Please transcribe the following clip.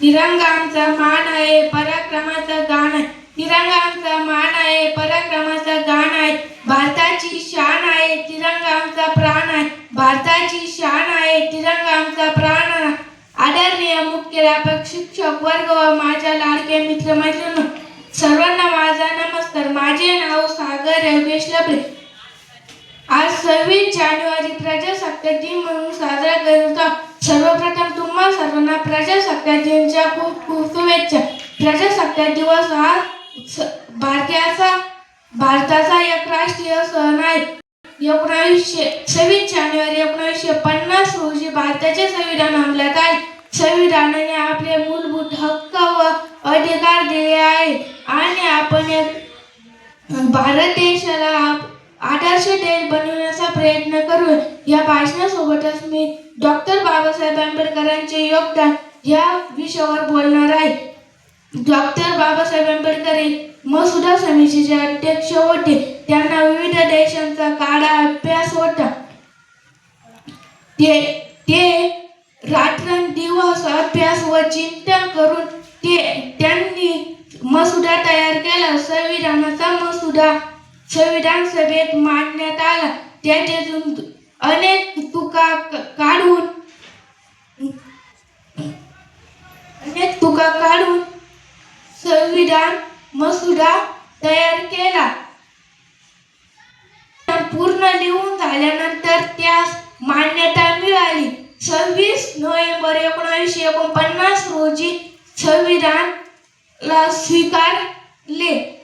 तिरंगा आमचा मान आहे पराक्रमाचा गाण आहे. तिरंगा आमचा मान आहे पराक्रमाचा गाण आहे. भारताची शान आहे तिरंगा आमचा प्राण आहे. भारताची शान आहे तिरंगा आमचा प्राण आहे. आदरणीय मुख्याध्यापक शिक्षक वर्ग व माझ्या लाडके मित्र मैत्रिणी सर्वांना माझा नमस्कार. माझे नाव सागर योगेश लबरे आज सव्वीस जानेवारी प्रजासत्ताक दिन म्हणून साजरा करत सर्वप्रथम सर्वांना प्रजासत्ताक दिनच्या खूप खूप शुभेच्छा. प्रजासत्ताक दिवस हा भारतीयाचा भारताचा एक राष्ट्रीय सण आहे. एकोणावीसशे सव्वीस जानेवारी एकोणावीसशे पन्नास रोजी भारताचे संविधान अंमलात आले संविधानाने आपले मूलभूत हक्क व अधिकार दिले आहे आणि आपण भारत देश आदर्श देश बनवण्याचा प्रयत्न करून या भाषणासोबतच मी डॉक्टर बाबासाहेब आंबेडकरांचे योगदान या विषयावर बोलणार आहे. डॉक्टर बाबासाहेब आंबेडकर मसुदा समितीचे अध्यक्ष होते. त्यांना विविध देशांचा काळा अभ्यास होता. ते ते रात्रंदिवस अभ्यास व चिंतन करून ते त्यांनी मसुदा तयार केला. संविधानाचा मसुदा संविधान सभेत मांडण्यात आला. त्याच्यातून अनेक तुका काढून अनेक तुका काढून संविधान मसुदा तयार केला. पूर्ण लिहून झाल्यानंतर त्यास मान्यता मिळाली. सव्वीस नोव्हेंबर एकोणीसशे एकोणपन्नास रोजी संविधानला स्वीकारले.